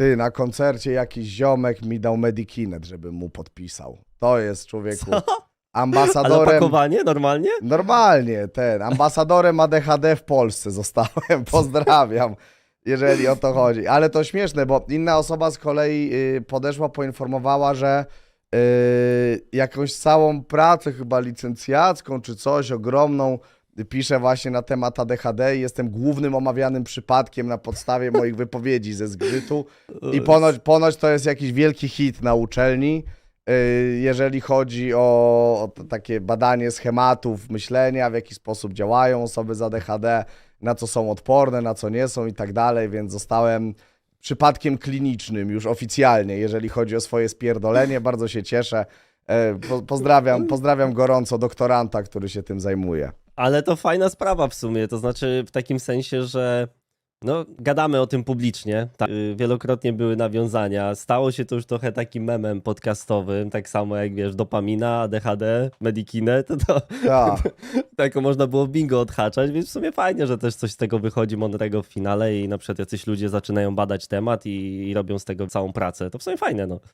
Ty, na koncercie jakiś ziomek mi dał Medikinet, żebym mu podpisał. To jest człowieku Co? Ale ambasadorem. opakowanie normalnie? Normalnie, ten, ambasadorem ADHD w Polsce zostałem. Pozdrawiam, jeżeli o to chodzi. Ale to śmieszne, bo inna osoba z kolei y, podeszła, poinformowała, że y, jakąś całą pracę, chyba licencjacką czy coś, ogromną, piszę właśnie na temat ADHD i jestem głównym omawianym przypadkiem na podstawie moich wypowiedzi ze zgrzytu. I ponoć, ponoć to jest jakiś wielki hit na uczelni, y, jeżeli chodzi o, takie badanie schematów myślenia, w jaki sposób działają osoby z ADHD, na co są odporne, na co nie są i tak dalej, więc zostałem przypadkiem klinicznym już oficjalnie, jeżeli chodzi o swoje spierdolenie. Bardzo się cieszę. E, Po, pozdrawiam, pozdrawiam gorąco doktoranta, który się tym zajmuje. Ale to fajna sprawa w sumie, to znaczy w takim sensie, że no, gadamy o tym publicznie. Tak, wielokrotnie były nawiązania. Stało się to już trochę takim memem podcastowym, tak samo jak wiesz, dopamina, ADHD, Medikinet, to, to Tak. tak można było bingo odhaczać, więc w sumie fajnie, że też coś z tego wychodzi mądrego w finale i na przykład jacyś ludzie zaczynają badać temat i, i robią z tego całą pracę. To w sumie fajne, no.